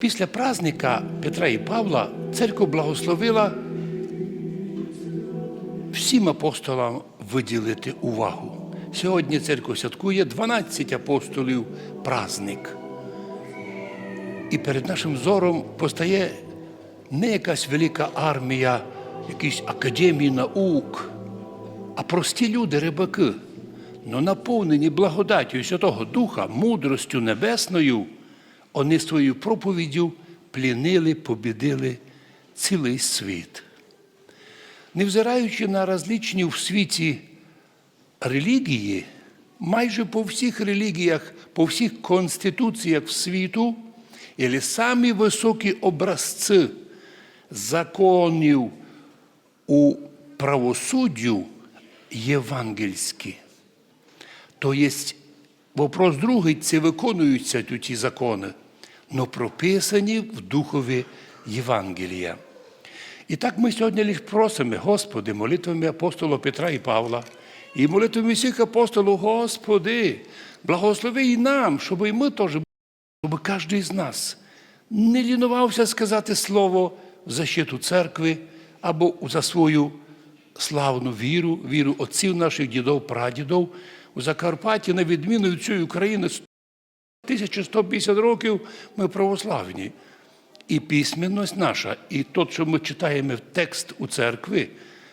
Після праздника Петра і Павла церква благословила всім апостолам виділити увагу. Сьогодні церква святкує 12 апостолів праздник. І перед нашим зором постає не якась велика армія, якісь академії наук, а прості люди, рибаки, но наповнені благодаттю Святого Духа, мудростю небесною, вони своєю проповіддю плінили, побідили цілий світ. Невзираючи на различні в світі релігії, майже по всіх релігіях, по всіх конституціях світу, і самі високі образці законів у правосуддю євангельські. То є вопрос другий, це виконуються тут ті закони, але прописані в духові Євангелія. І так ми сьогодні лише просимо, Господи, молитвами апостола Петра і Павла, і молитвами всіх апостолів, Господи, благослови і нам, щоб і ми теж, щоб кожен з нас не лінувався сказати слово в защиту церкви або за свою славну віру, віру отців наших дідів, прадідів. У Закарпатті, на відміну від цієї України, 1150 років ми православні. І письменність наша, і те, що ми читаємо в текст у церкві,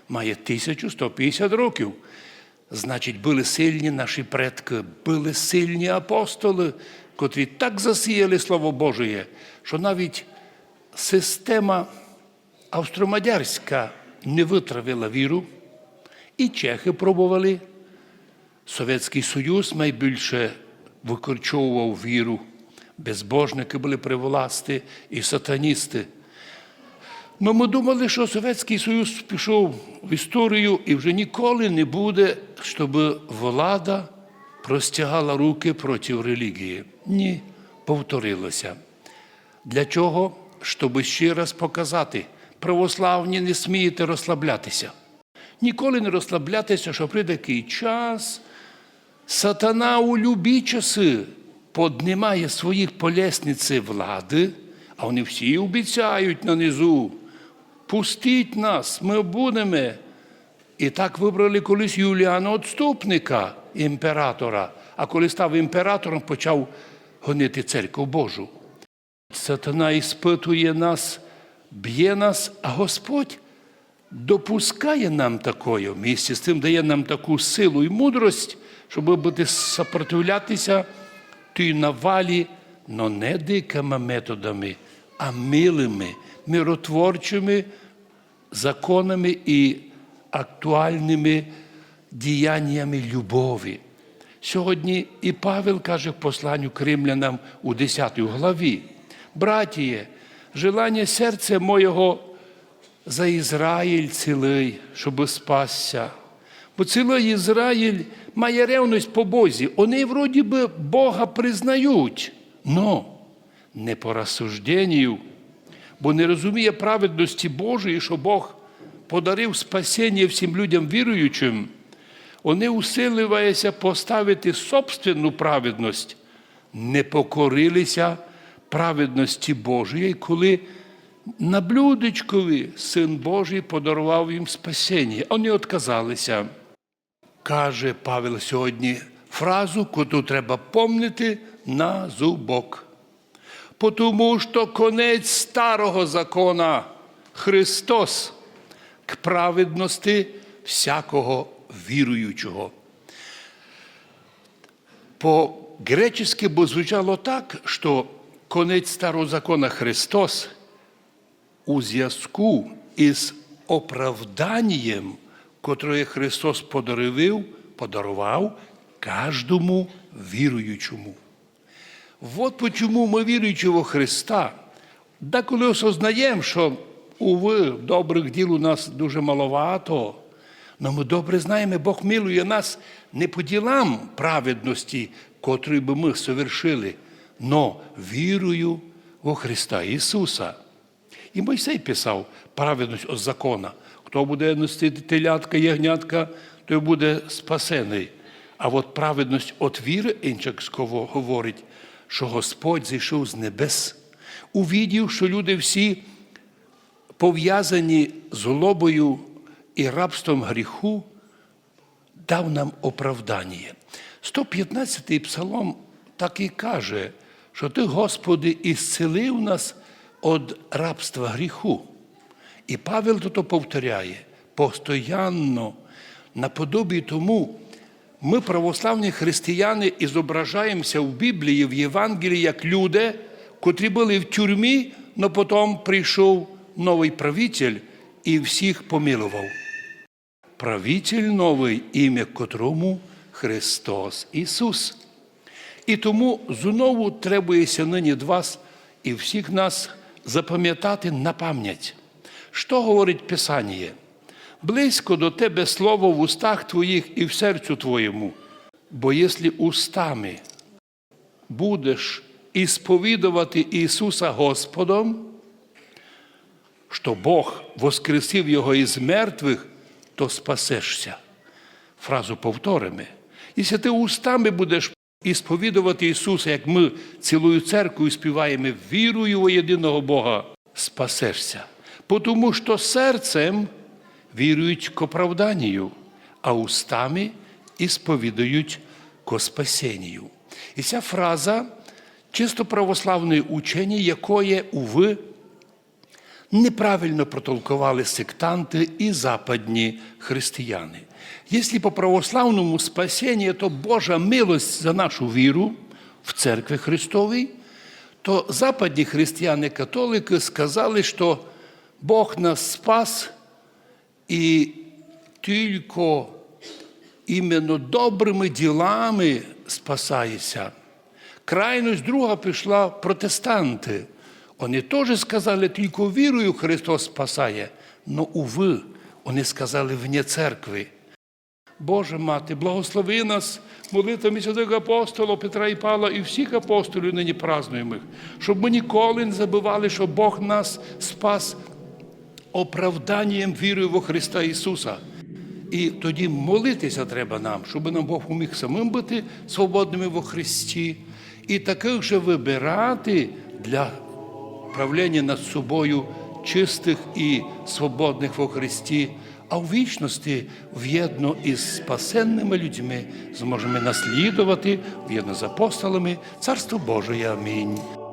має 1150 років. Значить, були сильні наші предки, були сильні апостоли, котрі так засіяли Слово Божє, що навіть система австромадярська не витравила віру, і чехи пробували. Совєтський Союз найбільше викорчовував віру. Безбожники були при власті і сатаністи. Ну, ми думали, що Совєтський Союз пішов в історію і вже ніколи не буде, щоб влада простягала руки проти релігії. Ні, повторилося. Для чого? Щоб ще раз показати, православні не смієте розслаблятися. Ніколи не розслаблятися, що прийде такий час. Сатана у любі часи поднімає своїх по лестниці влади, а вони всі обіцяють на низу. Пустіть нас, ми будемо. І так вибрали колись Юліана Отступника, імператора, а коли став імператором, почав гонити церкву Божу. Сатана іспитує нас, б'є нас, а Господь допускає нам такое, місці з тим дає нам таку силу і мудрость, щоб бути сопротивлятися тій навалі, но не дикими методами, а милими, миротворчими законами і актуальними діяннями любові. Сьогодні і Павел каже в посланню Кримлянам у 10 главі: Братіє, желання серця моєго за Ізраїль цілий, щоб спасся. Бо цілий Ізраїль має ревність по Бозі. Вони вроді би Бога признають, но не по розсужденню, бо не розуміє праведності Божої, що Бог подарив спасіння всім людям віруючим. Вони усиливаються поставити собственну праведність, не покорилися праведності Божої, коли на блюдечкові Син Божий подарував їм спасіння. Вони відказалися. Каже Павел сьогодні фразу, яку треба помнити на зубок. Тому що конець старого закона Христос к праведності всякого віруючого. По-гречески бо звучало так, що конець старого закона Христос у зв'язку із оправданням, котре Христос подарував, подарував кожному віруючому. От почому ми віруючи во Христа, деколи осознаємо, що уви, добрих діл у нас дуже маловато, але ми добре знаємо, Бог милує нас не по ділам праведності, котрі би ми совершили, но вірою во Христа Ісуса. І Мойсей писав праведність від закона. Хто буде носити телятка, ягнятка, той буде спасений. А от праведність від віри, Інчак говорить, що Господь зійшов з небес увідів, що люди всі пов'язані злобою і рабством гріху, дав нам оправдання. 115-й псалом так і каже, що ти, Господи, ісцелив нас від рабства гріху. І Павел тут повторяє постоянно, наподобі тому, ми, православні християни, і зображаємося в Біблії, в Євангелії, як люди, котрі були в тюрмі, але потім прийшов новий правитель і всіх помилував. Правитель новий, ім'я котрому Христос Ісус. І тому знову требується нині вас і всіх нас запам'ятати на пам'ять. Що говорить Писання? Близько до тебе слово в устах твоїх і в серцю твоєму. Бо якщо устами будеш ісповідувати Ісуса Господом, що Бог воскресив Його із мертвих, то спасешся. Фразу повторимо. Якщо ти устами будеш ісповідувати Ісуса, як ми цілою церквою співаємо вірую у єдиного Бога, спасешся. Тому що серцем вірують к оправданню, а устами ісповідають ко спасенню. І ця фраза чисто православної учені, якої, уви, неправильно протолкували сектанти і западні християни. Якщо по православному спасінні, то Божа милость за нашу віру в церкві Христовій, то западні християни-католики сказали, що Бог нас спас і тільки іменно добрими ділами спасається. Крайність друга пішла протестанти. Вони теж сказали, тільки вірою Христос спасає. Но, уви, вони сказали вне церкви. Боже мати, благослови нас молитвами святих апостолів Петра і Павла і всіх апостолів нині празднуємо щоб ми ніколи не забували, що Бог нас спас оправданням вірою во Христа Ісуса. І тоді молитися треба нам, щоб нам Бог поміг самим бути свободними во Христі, і таких же вибирати для правління над собою чистих і свободних во Христі, а в вічності в'єдно із спасенними людьми зможемо наслідувати в'єдно з апостолами Царство Боже. Амінь.